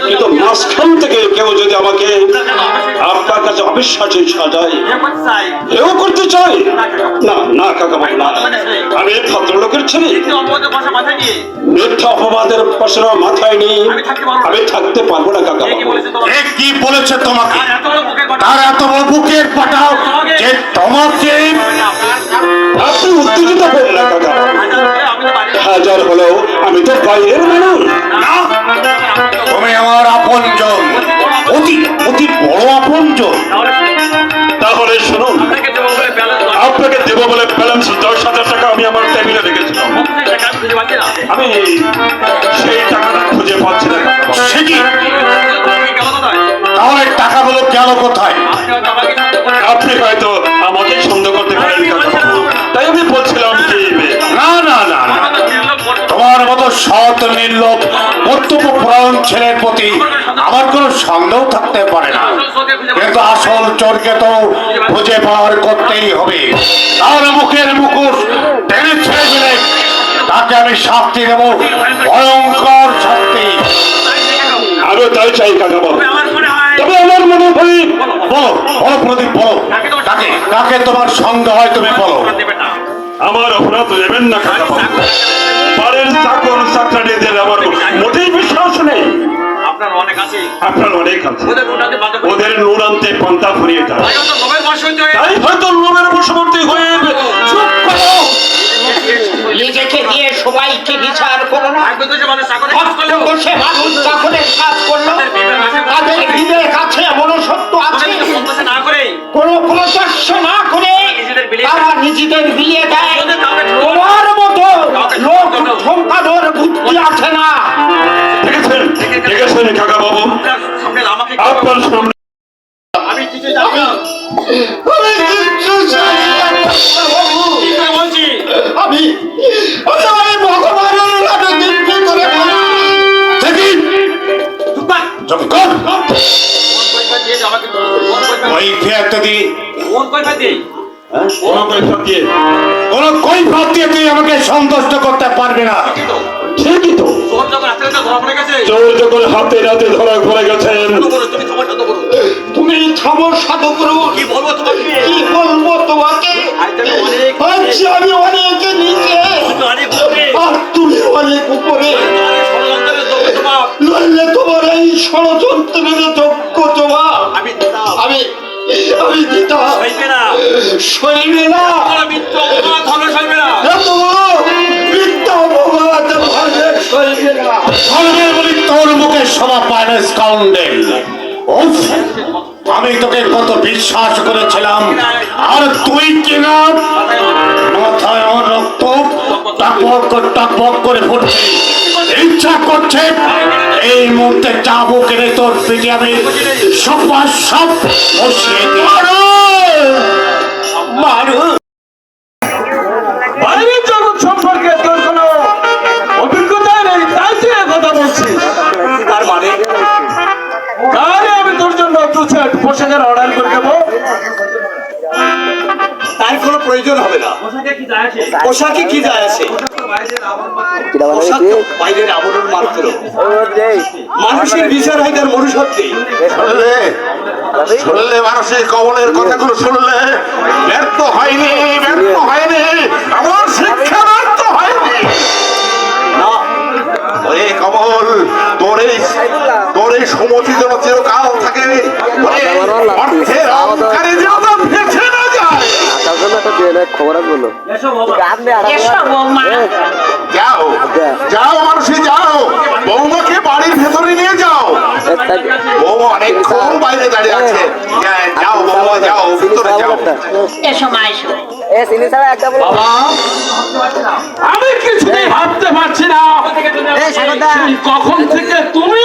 কিন্তু মাঝখান থেকে কেউ যদি আমাকে আপনার কাছে অবিশ্বাসী সাজায় কেউ করতে চাই না না কাকা বাবু, না। আমি ভদ্রলোকের ছেলে। মিথ্যা অপবাদের পাশে মাথায় নিয়ে আমি থাকতে পারব না কাকা কি বলেছে তোমাকে? তার এত বড় বুকের পাঠাও যে তোমাকে আপনি উত্তেজিত হন না কাকা হাজার হলেও আমি তো বাইরের মানুষ। আমার আপনজন। অতি অতি বড় আপনজন। তাহলে শুনুন। আপনাকে দেব বলে ব্যালেন্স দশ হাজার টাকা আমি আমার টেবিলে রেখেছিলাম। আমি সেই টাকাটা খুঁজে পাচ্ছি না। সে কি? তাহলে টাকাগুলো গেল কোথায়? আপনি হয়তো আমাকে সন্দেহ করতে পারেন। তাই আমি বলছিলাম সৎ নির্লোক কর্তব্য পরায়ণ ছেলের প্রতি আমার কোনো সন্দেহ থাকতে পারে না। কিন্তু আসল চোরকে তো খুঁজে পাওয়ার করতেই হবে। তাহলে মুখের মুখোশ টেনে ছেড়ে দিলে তাকে আমি শাস্তি দেব। ভয়ঙ্কর শাস্তি। আরও তাই চাই কাকা বাবু তবে আমার মনে হয় বলো বলো প্রদীপ বলো। কাকে কাকে তোমার সঙ্গে হয় তুমি বলো। আমার অপরাধ নেবেন না কাকা বাবু আপনার অনেক আছে। ওদের নুন আনতে পান্তা ফুরিয়ে যায়। তাই হয়তো লোভের বশবর্তী হয়ে চুপ করো। নিজেকে দিয়ে সবাইকে বিচার করো না। বসে মানুষ চাকরের কাজ করল। তাদের বিবেক আছে। মনুষ্যত্ব আছে না কোনো প্রচর্ষ না করে তারা নিজেদের বিয়ে দেয়। তোমার মতো লোক ঠমকানোর বুদ্ধি আছে না। দেখেছেন কাকা বাবু। আপনার সামনে আমাকে আমি কিছু জানি আমি আমি ভগবানের নামে দিব্যি করে বলি। দেখি। চুপ কর। চুপ কর। কোন পয়সা দিয়ে কোন পয়সা ওই ফেরত দি। কোন পয়সা দিয়ে। কোন পয়সা দিয়ে? কোন কৈফত দিয়ে তুই আমাকে সন্তুষ্ট করতে পারবি না। ঠিকই তো চোর যখন হাতে রাতে ধরা পড়ে গেছেন। তুমি তোমার থামো সাধু গুরু কি বলব তোমাকে? কি বলব তোমাকে? আমি অনেক নিচে। আর তুমি অনেক উপরে। তোমার নইলে তোমার এই ষড়যন্ত্রের যোগ্য জবাব আমি আমি আমি দিতাম। হইবে না। সইবে না। মিথ্যা সইবে না। সভা পায় না স্কাউন্ডেল আমি তোকে কত বিশ্বাস করেছিলাম। আর তুই কিনা মাথায় রক্ত করে ইচ্ছা করছে এই মুহূর্তে তোর আমি। সব সব সেট পোশাকের অর্ডার করে দেবো। তার কোনো প্রয়োজন হবে না। পোশাকে কি যায় বাইরের আবরণ মাত্র। মানুষের বিচার হয় তার মনুষ্যত্বে। শুনলে? শুনলে মানুষের কবলের কথাগুলো শুনলে? ব্যর্থ হয়নি ব্যর্থ হয়নি। আমার শিক্ষা ব্যর্থ হয়নি। না। ওরে কমল তোর এই তোর এই সমতি যেন চিরকাল থাকে। অর্থের অহংকারে যেন তা না যায়। যাও যাও মানুষই যাও। বৌমাকে বাড়ির ভেতরে নিয়ে যাও। বৌমা অনেকক্ষণ বাইরে দাঁড়িয়ে আছে। যাও বৌমা যাও ভিতরে যাও। এসো মা এসো। বাবা আমি কিছুতেই ভাবতে পারছি না। কখন থেকে তুমি